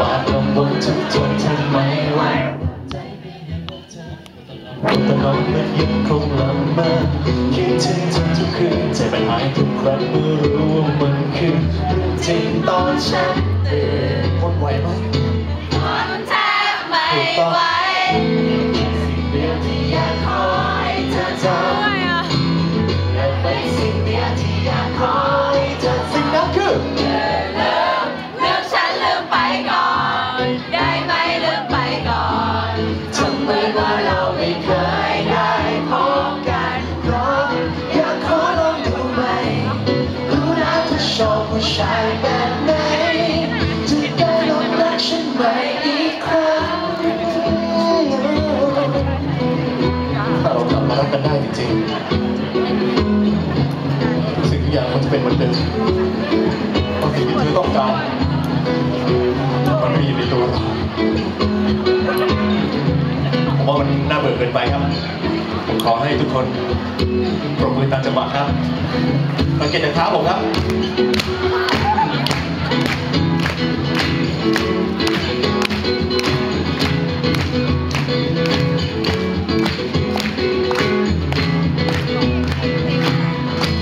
บาดลมบนทุกทนทำไมไหวแต่น้องมันยังคงลำบากคิดถึงเธอทุกคืนใจมันหายทุกครั้งเมื่อรู้ว่ามันคือเรื่องจริงตอนฉันตื่น เราไม่เคยได้พบกันเพราะอยากขอลองดูไหมรู้นะเธอชอบผู้ชายแบบไหนจะได้ลองรักฉันใหม่อีกครั้งถ้าเรากลับมารักกันได้จริงๆทุกสิ่งทุกอย่างมันจะเป็นเหมือนเดิมเพราะสิ่งที่เธอต้องการมันไม่อยู่ในตัวเราผม ว่ามันน่าเบื่อเกินไปครับ ผมขอให้ทุกคนปรบมือตามจังหวะครับสังเกตจากเท้าผมครับ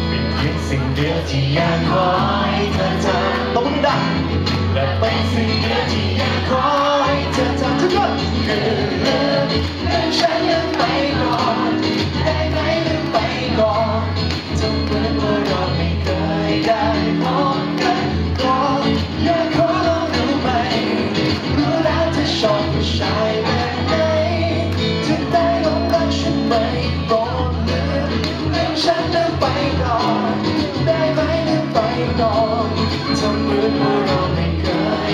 เป็นเพียงสิ่งเดียวที่อยากขอให้เธอจำต้องมือดังและเป็นสิ่งเดียวที่อยากขอ ชอบผู้ชายแบบไหนจะได้ลองรักฉันไหมโปรดลืมลืมฉันลืมไปก่อนได้ไหมลืมไปก่อนทำเหมือนว่าเราไม่เคย